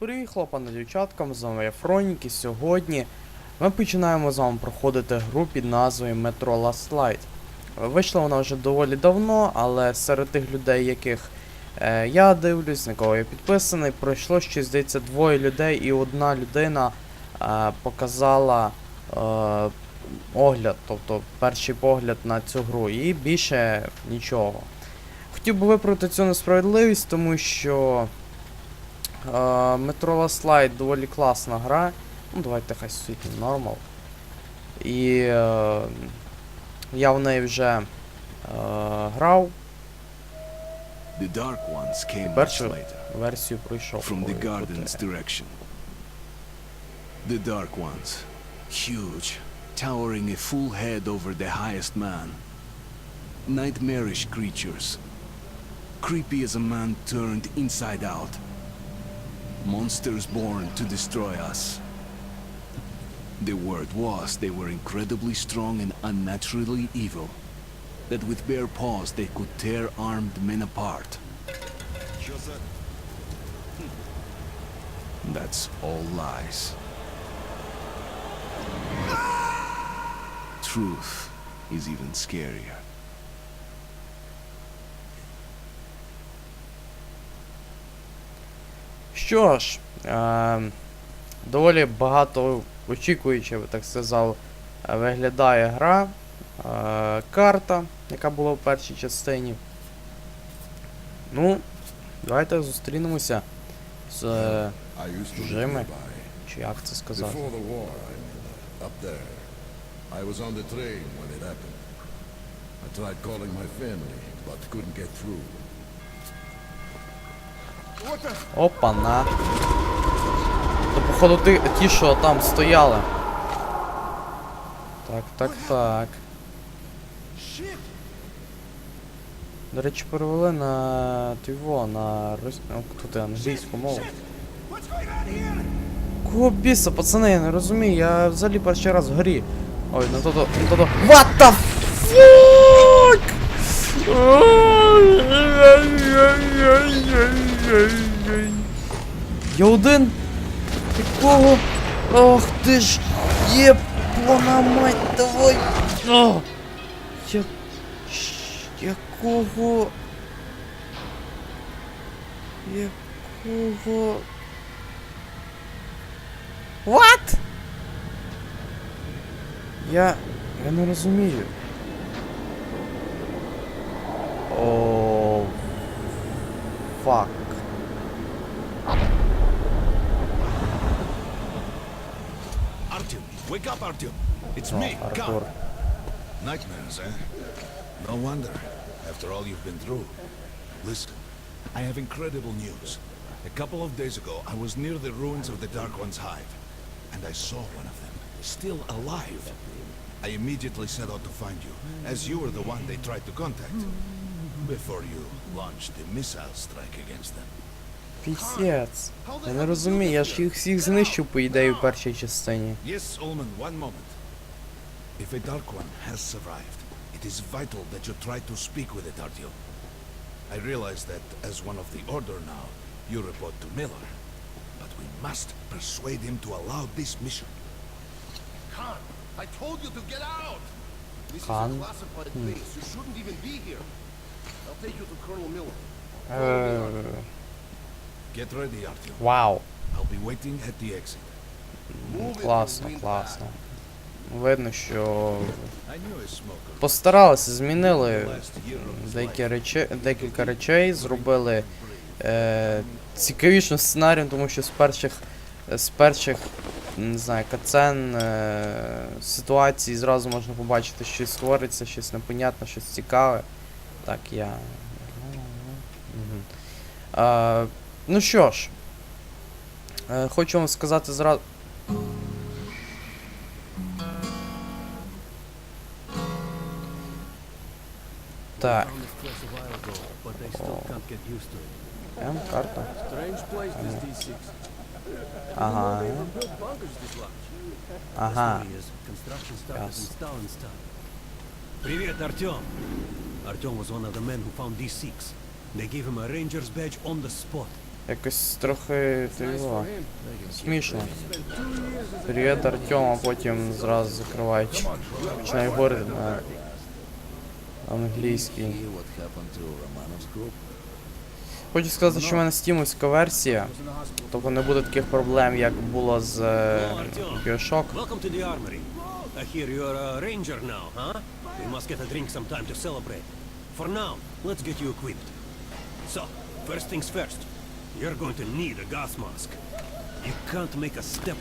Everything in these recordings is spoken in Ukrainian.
Привіт, хлопани, дівчаткам, з вами я Фронік, і сьогодні ми починаємо з вами проходити гру під назвою Metro Last Light. Вийшла вона вже доволі давно, але серед тих людей, яких е, я дивлюсь, на кого я підписаний, пройшло ще, здається, двоє людей, і одна людина е, показала е, огляд, тобто перший погляд на цю гру, і більше нічого. Хотів би виправити цю несправедливість, тому що. Метро Last Light доволі класна гра. Ну, давайте хай світло нормал. І е, я в неї вже е, грав, The Dark Ones came much першу later, версію пройшов. from the Ой, garden's крутий. direction. The Dark Ones, huge, towering a full head over the highest man. Nightmarish creatures, creepy as a man turned inside out. Monsters born to destroy us. The word was they were incredibly strong and unnaturally evil. That with bare paws they could tear armed men apart. Hmm. That's all lies. Ah! Truth is even scarier. Що ж, е, доволі багато очікуючи, би так сказав, виглядає гра. Е, карта, яка була в першій частині. Ну, давайте зустрінемося з. е, Чужими? Чи як це сказати? Happened. I tried calling my family, but couldn't get through. Опа, на. То походу ти, ті, що там стояли. Так, так, так. До речі, перевели на тиво, на рос... ну, тут англійську мову. Кого біса, пацани, я не розумію, я взагалі перший раз в грі. Ой, на то-то, на то-то. What the fuck? Я один? Якого? Ох ти ж єбана мать, давай! О! Я... Якого? Якого? What? Я... Я не розумію. О... Фак. Wake up, Artyom. It's me. Arthur. Nightmares, eh? No wonder, after all you've been through. Listen, I have incredible news. A couple of days ago, I was near the ruins of the Dark One's hive, and I saw one of them, still alive. I immediately set out to find you, as you were the one they tried to contact, before you launched the missile strike against them. Пісець. Я не розумію, я ж їх всіх знищив, по ідеї, в першій частині. Yes, Ullman, one moment. If a Dark One has survived, it is vital that you try to speak with it, Artyom. I realize that as one of the Order now, you report to Miller. But we must persuade him to allow this mission. Khan, I told you to get out! This Khan? is a classified base. You shouldn't even be here. I'll take you to Colonel Miller. Е, Get ready, Artyom. Вау. I'll be waiting at the exit. Класно, класно. Видно, що постаралися, змінили деякі речі, декілька речей, зробили е, цікавішим сценарієм, тому що з перших з перших не знаю, кацен е, ситуацій зразу можна побачити, що щось твориться, щось непонятне, щось цікаве. Так, я. Мгм. Е, ну що ж, е, хочу вам сказати зразу. Так. found this place a while ago, but they still can't get used to it. М, карта. Strange place, this D6. Ага. They even built bunkers this large. Ага. The story is, construction started Yes. in Stalin's time. Привет, Artyom! Artyom was one of the men who found D6. They gave him a ranger's badge on the spot. Якось трохи ти смішно. Привіт, Артем, а потім зразу закривають. Починає говорити на англійській. Хочу сказати, що в мене стімовська версія, тобто не буде таких проблем, як було з е, Bioshock. Welcome to the armory. I hear you're a ranger now, huh? We must get a drink sometime to celebrate. For now, let's get you equipped. So, first things first.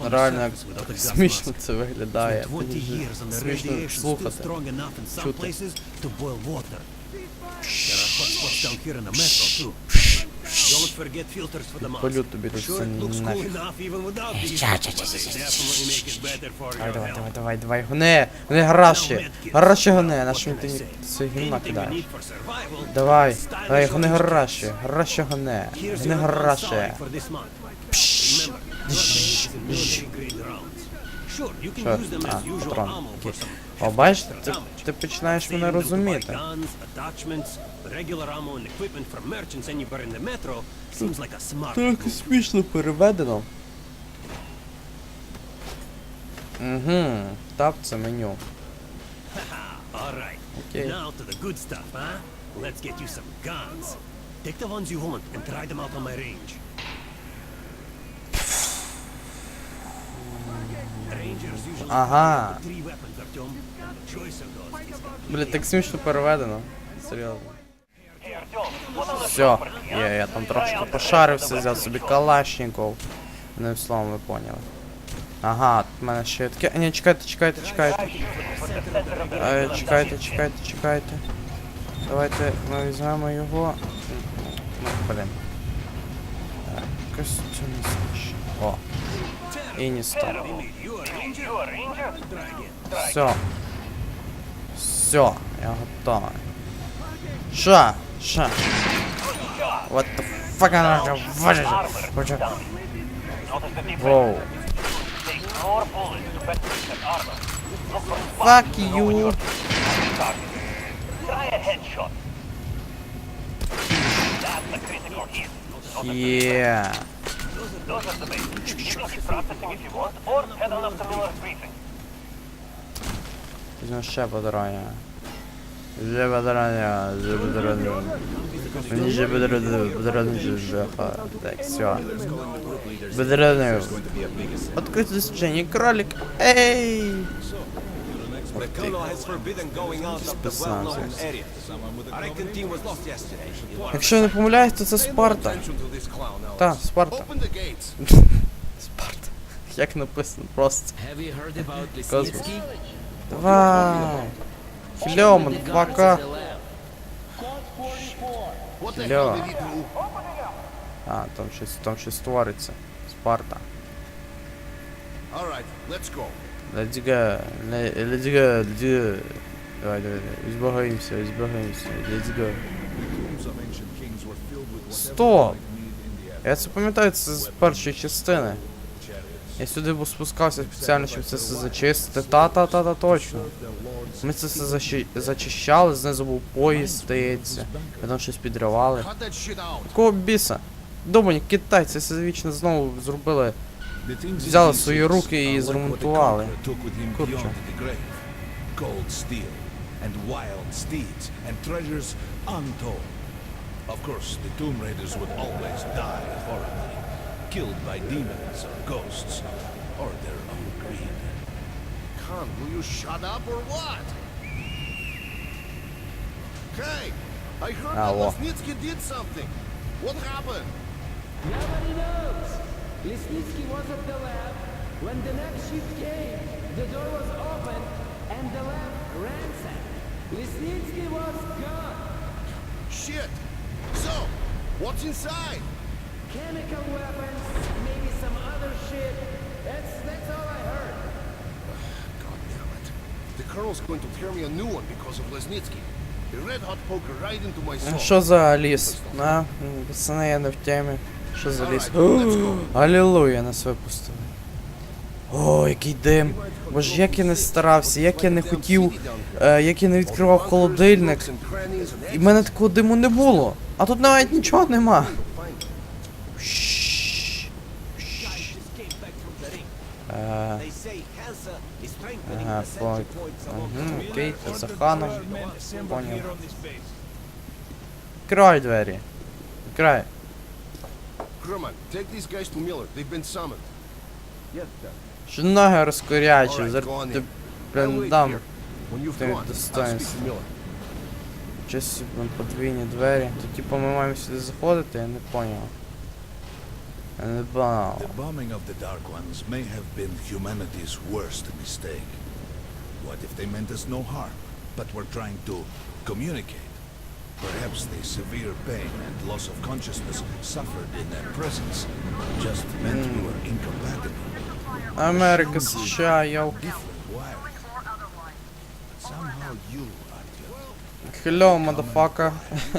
Реально смішно це виглядає. It's been 20 Дуже years and the Смішно слухати. Чути. Don't forget filters for the mask. Полю тобі тут Sure, it looks все cool нафіг. enough even without these, but they definitely make it better for Давай, your давай, health. давай, давай, давай, гони, гони гараші, гараші гони, на що ти це гімна Anything you кидаєш? need for survival, Давай, stylish давай, гони orange гараші, гараші гони, Here's гони your advanced гараші. salary for this month. Remember, your base is in military-grade rounds. Sure, you can Що? use them А, as usual патрон. ammo for Окей. some О, бачиш, ти, ти починаєш мене розуміти. Так смішно переведено. Угу, тап це меню. Huh? Let's get you some guns. Take the ones you want and try them out on my range. Rangers usually Ага. have three weapons, Artyom. and The choice of those is Бля, так смішно переведено. Серйозно. Все, я, я там трошки пошарився, взяв собі калашников. Одним словом, ви поняли. Ага, тут мене ще таке. Ні, чекайте, чекайте, чекайте. Е, чекайте, чекайте, чекайте. Давайте ми візьмемо його. Ну, блін. Так, костюм значить. О. І не став. You a ranger? Try again. Все. Все, я готовий. Ша, ша. What the fuck am Fuck you. Yeah. Візьмемо ще подорожня. Вже подорожня, вже подорожня. Мені вже подорожня, подорожня, вже Так, все. Подорожня. Открыть достижение, кролик. Эй! The colonel has forbidden going out of the Списався. well-known area. A wrecking team was lost yesterday. Якщо я не помиляюсь, то це Спарта. Так, Спарта. Спарта. Як написано, просто. Have you heard about. Lesnitsky? Давай. Did he do? А, там щось, там щось твориться. Спарта. All right, let's go. Let's go, le- let's go, let's go. Давай, давай, давай. Збагаємося, збагаємося. Let's go. Стоп! Я це пам'ятаю, це з першої частини. Я сюди спускався спеціально, щоб це все зачистити. Та-та-та-та, точно. Ми це все защи- зачищали, знизу був поїзд, здається. Ми там щось підривали. Якого біса? Думаю, китайці це вічно знову зробили. Взяли в свої руки і зремонтували. Курче. Gold steel and wild steeds and treasures untold. Of course, the Tomb Raiders would always die horribly, killed by demons or ghosts, or their own greed. Khan, will you shut up or what? Hey, I heard that Алло. Lesnitsky did something. What happened? Nobody knows. Lesnitsky was at the lab. When the next ship came, the door was open and the lab ransacked. Lesnitsky was gone. Shit. So, what's inside? Chemical weapons, maybe some other shit. That's that's all I heard. God damn it. The colonel's going to tear me a new one because of Lesnitsky. A red hot poker right into my soul. Що за ліс? На, м, пацани, я не в темі. Що за ліс? Алілуя, нас випустили. О, який дим. Боже, як я не старався, як я не хотів, е, як я не відкривав холодильник. І в мене такого диму не було. А тут навіть нічого нема. Е, ага, Ага, окей, та за ханом. Понял. Край двері. Край. Crewman, take these guys to Miller. They've been summoned. Що ноги розкорячі, Alright, зараз ти, wait дам. here. When you've Ти Miller. Щось, блін, подвійні двері. То типу ми маємо сюди заходити, я не поняв. Я не бав. The bombing of the Dark Ones may have been humanity's worst mistake. What if they meant us no harm, but were trying to communicate? Perhaps the severe pain and loss of consciousness suffered in their presence just meant we were incompatible. Америка, США, йоу. Different wiring. But somehow you, Artyom, Hello, motherfucker.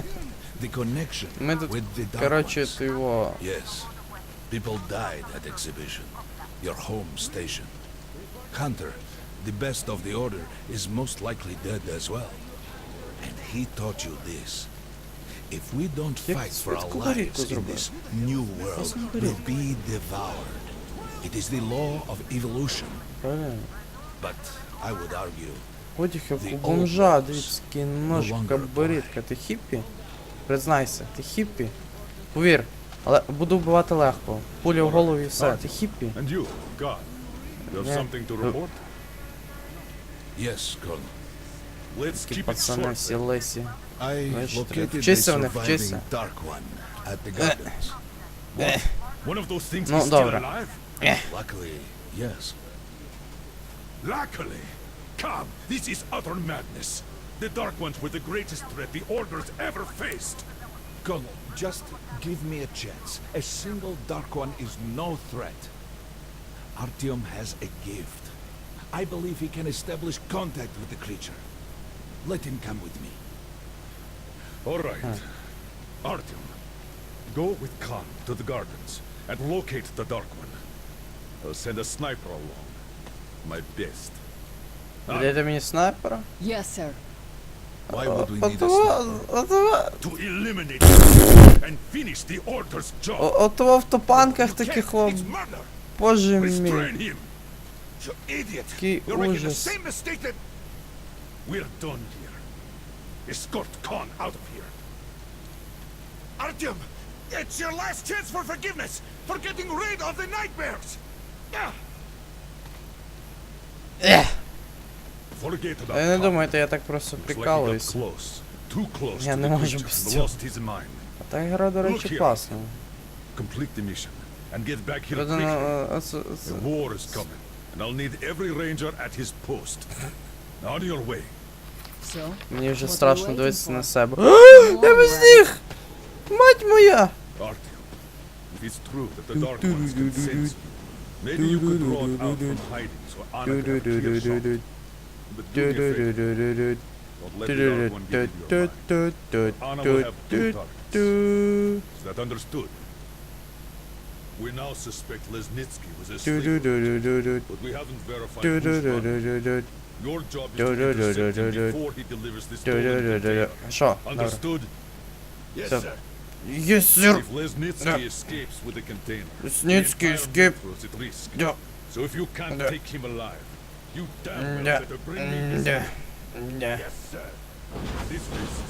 the connection Ми тут, with the Dark коротше, Ones. ти його... Yes. People died at exhibition. Your home station. Hunter, the best of the order, is most likely dead as well. He taught you this. If we don't fight for our lives in this new world, we'll be devoured. It is the law of evolution. But I would argue Потяг як у бомжа, дивіться, longer кабарітка. Ти хіппі? Признайся, ти хіппі? Повір, але буду вбивати легко. Пуля в голову і все. Ти хіппі? And you, God, you have something to Uh, report? yes, Colonel. Let's Такі keep it пацани short. всі лисі. I Знаєш, located the вчися в них, surviving вчися. Dark One at the gardens. One of those things No, is still dobra. alive? Luckily, yes. Luckily. Come, this is utter madness. The Dark Ones were the greatest threat the Order's ever faced. Colonel, just give me a chance. A single Dark One is no threat. Artyom has a gift. I believe he can establish contact with the creature. Let him come with me. All right. Artyom, go with Khan to the gardens and locate the Dark One. I'll send a sniper along. My best. Дайте мені снайпера? Yes, sir. Why would we need a Отого, sniper? отого, To eliminate it and finish the Order's job. о- отого в топанках You таких can't. вам, It's murder. боже мій. Restrain him. You idiot! Такий You're making the ужас. Same mistake that... We're done here. Escort Khan out of here. Artyom! It's your last chance for forgiveness! For getting rid of the nightmares! Ah! Ех, Forget about ви не Khan. думайте, я так просто Looks like he got прикалуюсь. close. Too close Я to не the можу creature без and цього. lost his mind. А та гра, до Look речі, here. класна. Complete the mission and get back here Людина, quickly. е, оце- оце- The war is coming, and I'll need every ranger at his post. On your way. Мені вже страшно дивитися на себе. Я без них! Мать моя! We now suspect Lesnitsky was a slave, but we haven't verified Your job is do, to do, do, do, do, before he delivers this do, do, do, do, do. Що? Understood? Yes, sir. Yes, sir. If Lesnitsky escapes with the container, Lesnitsky escape. Yeah. So if you can't take him alive, you damn well better bring me this. Yes, sir. This list.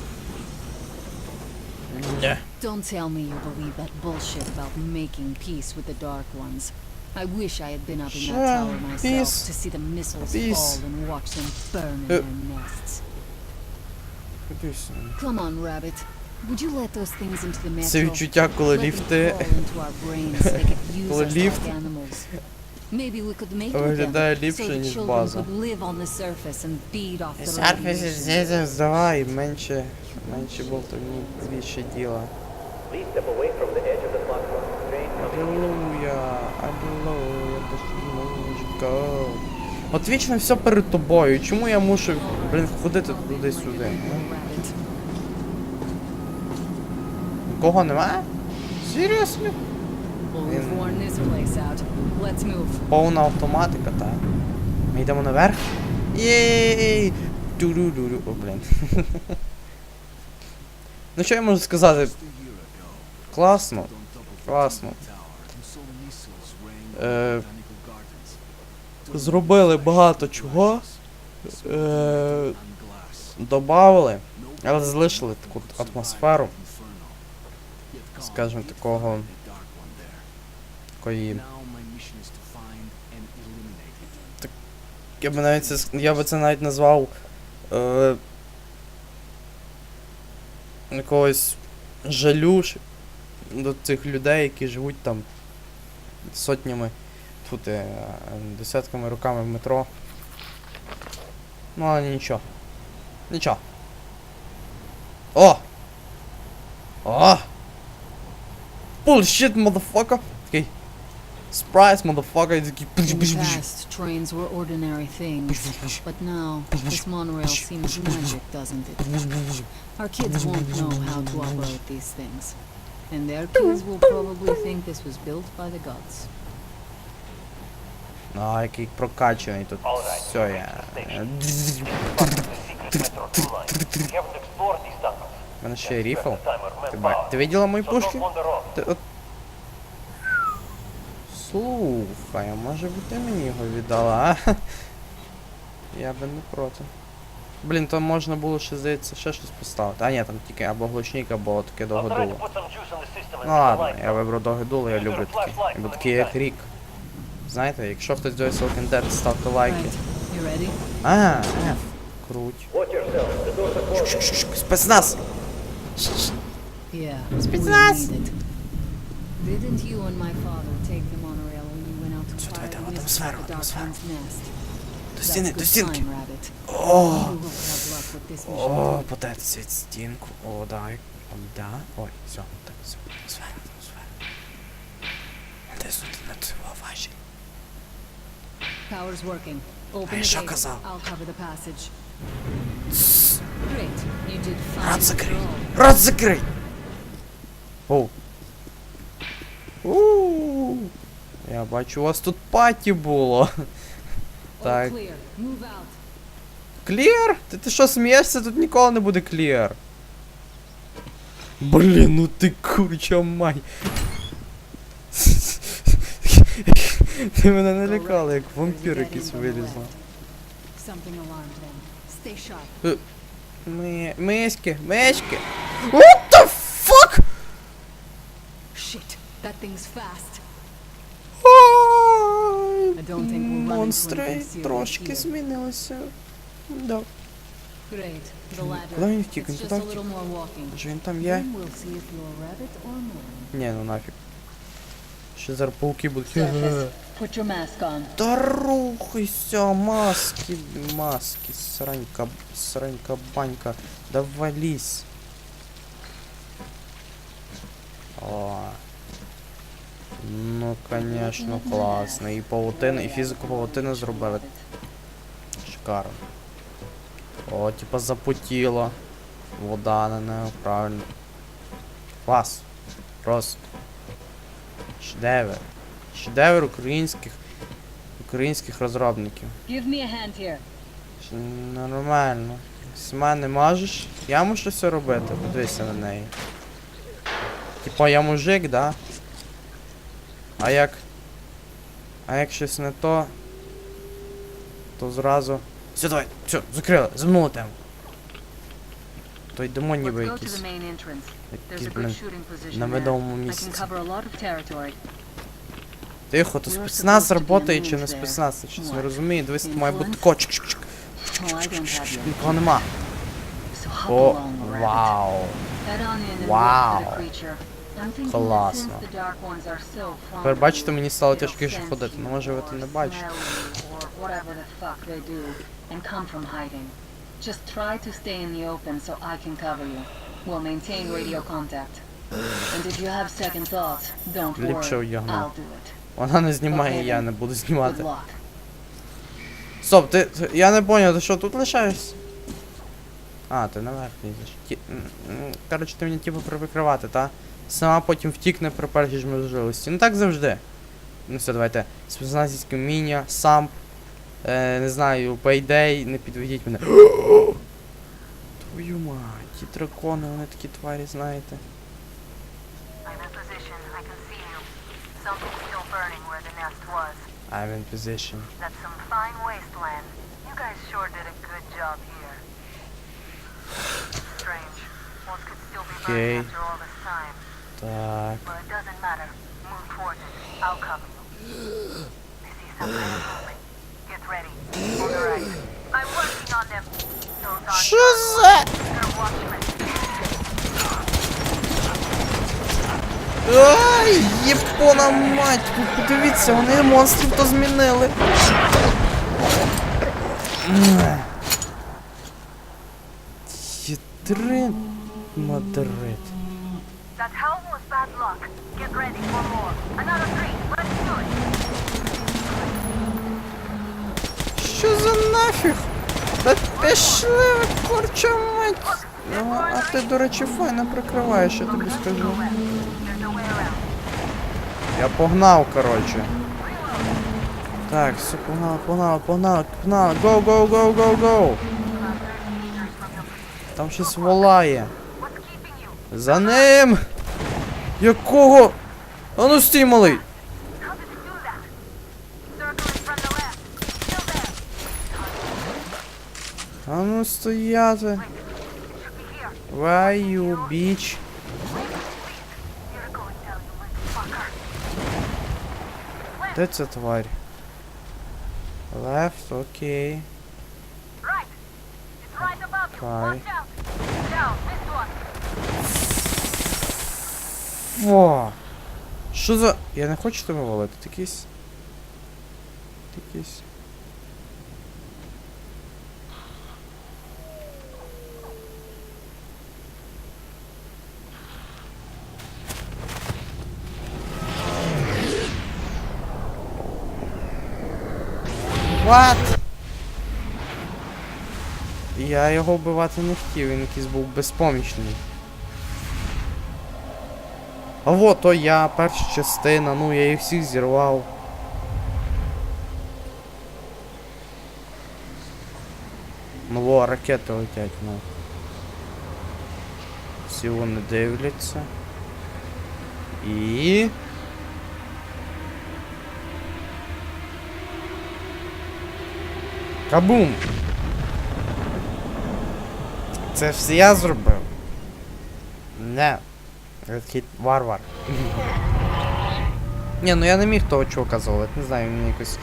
Don't tell me you believe that bullshit about making peace with the Dark Ones. I wish I had been up in Sure, that tower myself peace. to see the missiles Peace. fall and watch them burn in Uh. their nests. Кудись. Come on, Rabbit. Would you let those things into the metro? Це відчуття, коли Let them ліфти crawl into our brains so they could use Коли us ліфт like animals. Maybe we could make виглядає together so ліпше, the ніж children база. could live on the surface and feed off the Серфіс radiation. зізем здавай, менше, менше болтовні, більше діла. Аллилуйя, аллилуйя, дошмучка. От вічно все перед тобою. Чому я мушу, блін, ходити туди-сюди? Кого немає? Серйозно? Повна автоматика, так. Ми йдемо наверх. Єй! Ту-ду-ду-ду. О, блін. ну що я можу сказати? Класно. Класно. Е, зробили багато чого. Е, добавили, але залишили таку атмосферу, скажімо, такого такої. Так, я би навіть це, я би це навіть назвав е, якогось жалю до цих людей, які живуть там сотнями, тут е, десятками роками в метро. Ну, але нічого. Нічого. О! О! Bullshit, motherfucker! Такий. Surprise, motherfucker! І такий. Past, trains were ordinary things, but now this monorail seems magic, doesn't it? Our kids won't know how to operate these things, and their kids will probably think this was built by the gods. А, який прокачаний тут. Все, я. У мене ще є ріфл. Ти, ба... Ти виділа мої пушки? Ти, от... Слухай, а може би ти мені його віддала, а? Я би не проти. Блін, там можна було ще, здається, ще щось поставити. А ні, там тільки або глушник, або таке довге дуло. Ну ладно, я вибрав довге дуло, я люблю такі. Я буду такий як рік. Знаєте, якщо хтось дивиться Walking Dead, ставте лайки. А, F. Круть. Спецназ! Спецназ! need. Didn't you and my father take the monorail when you went out to Що, давайте в атмосферу, the Dark атмосферу. До стіни, до стінки! О! О, подертися від стінку. О, дай. О, да. Ой, все, так, все. Атмосфера. Де тут на цього ваші? Power's working. Open я the що gate. казав? I'll cover the passage. Great. You did fine. Рот after закрий! Рот закрий! Оу. Я бачу, у вас тут паті було. Так. Клір? Ти, ти що смієшся? Тут ніколи не буде клір. Блін, ну ти курча май. Ти мене не лякала, як вампір якийсь вилізла. Sharp. Ми... Миськи, мишки. What the fuck? Shit. That thing's fast. Ай, I don't think we'll run into Монстри трошки змінилися. Да. Куди він втік? Він туди втік? Може він там є? Ні, ну нафіг. Ще зараз пауки будуть. Та рухайся, маски, маски, сранька, сранька, банька, да вались. О. Ну, конечно, класно. І павутини, і фізику павутини зробили. Шикарно. О, типа запотіло. Вода на неї, правильно. Клас. Просто. Шедевр. Шедевр українських українських розробників. Give me a hand here. Нормально. Сама не можеш? Я мушу все робити, подивися на неї. Типа я мужик, да? А як. А як щось не то. То зразу. Все, давай, все, закрили, замнули тему. То йдемо ніби якісь. Якісь, position на видовому місці. Тихо, то спецназ работає чи не спецназ, я щось не розумію. Дивись, тут має бути чик. Oh. Нікого нема. О, вау. Вау. Класно. Тепер бачите, мені стало тяжкіше ходити. Ну може ви це не бачите. Just try to stay in the open so I can cover you. We'll maintain radio contact. And if you have second thoughts, don't worry. I'll do it. Вона не знімає, я не буду знімати. Стоп, ти. Я не поняв, ти що тут лишаєшся? А, ти наверх лізеш. Коротше, ти мені типу прикривати, та? Сама потім втікне при першій ж можливості. Ну так завжди. Ну все, давайте. Спецназівське вміння, самп. Е, не знаю, Payday, не підведіть мене. Твою мать, ті дракони, вони такі тварі, знаєте. I'm in position. That's some fine wasteland. You guys sure did a good job here. Strange. Walls could still be burning after all this time. Так. Що за... Ай, єпона мать, ви подивіться, вони монстрів то змінили. М. Єтрин Мадрид. Luck. Get ready for more. Another three. Let's do it. Що за нафіг? Та пішли курча мать. Ну, а ти, до речі, файно прикриваєш, я тобі скажу. Я погнав, коротше. Так, все. Go, go, go, go, go. Там щось волає. За ним! Якого? А ну стій, малий! А ну стояти. You, motherfucker. Де ця тварь? Left, окей. Right. It's right above you. Watch out. Down. This one. Фу. Що за. Я не хочу тебе валити, ти якийсь. Ти якийсь. What? Я його вбивати не хотів, він якийсь був безпомічний. А вот то я, перша частина, ну я їх всіх зірвав. Ну во, ракети летять, ну. Всі вони дивляться. І. Кабум! Це все я зробив. Не. Я такий варвар. Ні, ну я не міг того чувака золити, не знаю, він якось.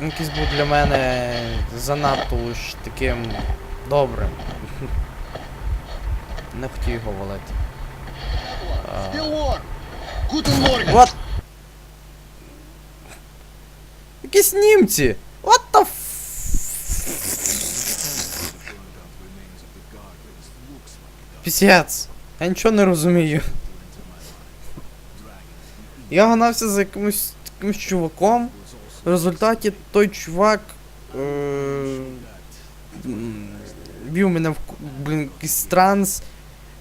Якийсь був для мене занадто уж таким добрим. Не хотів його валити. What? Якісь німці! What the f... Пісяць. Я нічого не розумію. Я гнався за якимось якимось чуваком. В результаті той чувак. Е- м, вів мене в блін, якийсь транс.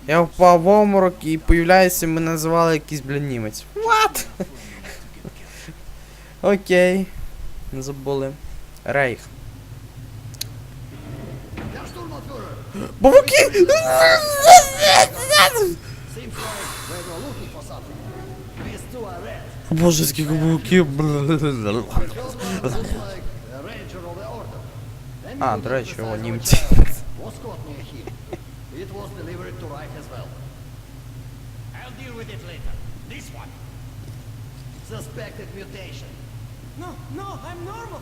Я впав в оморок і появляюся, мене називали якийсь, блін, німець. What? Окей. Не забули. Рейх. Павуки! Боже, скільки павуків. А, до речі, о, німці. was caught near here. It was delivered to Reich as well. I'll deal with it later. This one. Suspected mutation. No, no, I'm normal.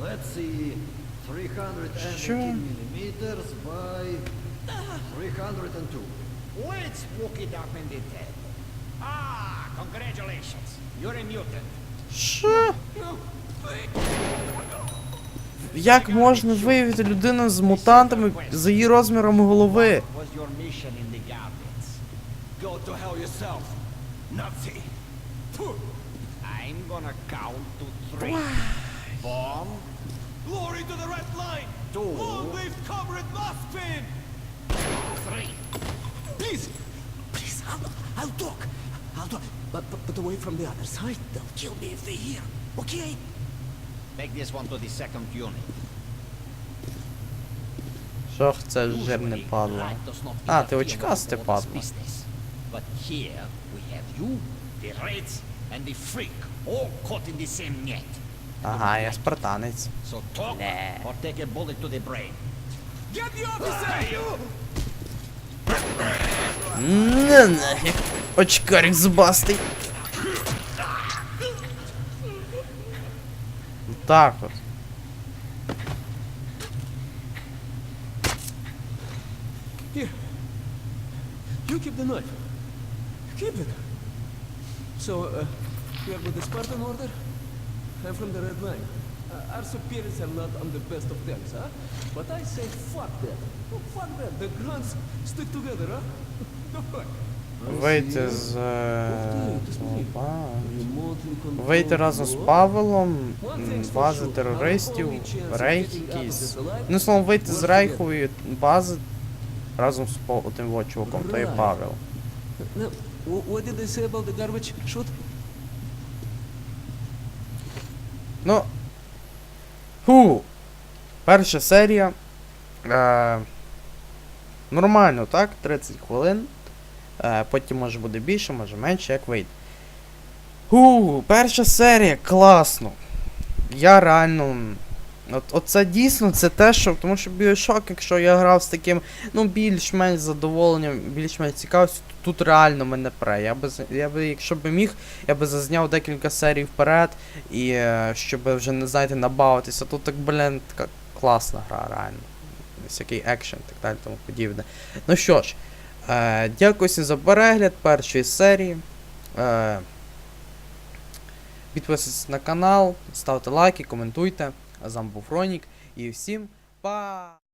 Let's see. 318 millimeters by 302. let's look it up in detail. Ah, congratulations. You're a mutant. Що? Як можна виявити людину з мутантами за її розміром голови? Go to hell yourself, Nazi. I'm gonna count to three. One, Glory to the red line! two, Long live Comrade Mothpin! three. Please! Please, I'll, I'll talk. I'll talk. But, but, but away from the other side. They'll kill me if they hear. Okay? Take this one to the second unit. Що ж це жирне Usually, падло? right does not А, ти interfere очкасте with all this падло. business. But here we have you, the Reds, and the Freak, all caught in the same net. Ага, я спартанець. So talk or take a bullet to the brain. Get the officer! Не нафіг. Очкарик зубастий. Так от. Here. You keep the knife. Keep it. So, uh, you are with the Spartan Order? I'm from the Red Line. Uh, our superiors are not on the best of terms, huh? But I say fuck that. Oh, fuck that. The grunts stick together, huh? The fuck? Вийти з. е, Опа. Вийти разом з Павелом, бази терористів, рейх якийсь. Ну, словом, вийти з рейхової бази разом з тим вот чуваком, то є Павел. What did they say about the garbage shoot? Ну. Фу. Перша серія. Е, нормально, так? 30 хвилин. Е, потім може буде більше, може менше, як вийде. Фу, перша серія, класно. Я реально. От, оце дійсно це те, що. Тому що Bioshock, якщо я грав з таким, ну, більш-менш задоволенням, більш-менш цікавістю, тут реально мене пре. Я би, я би, якщо б міг, я би зазняв декілька серій вперед, і е, щоб вже не знаєте, набавитися. Тут так, блін, така класна гра, реально. Всякий екшен і так далі, тому подібне. Ну що ж, е, дякую за перегляд першої серії. Е, підписуйтесь на канал, ставте лайки, коментуйте. А з вами був Ронік. І всім па!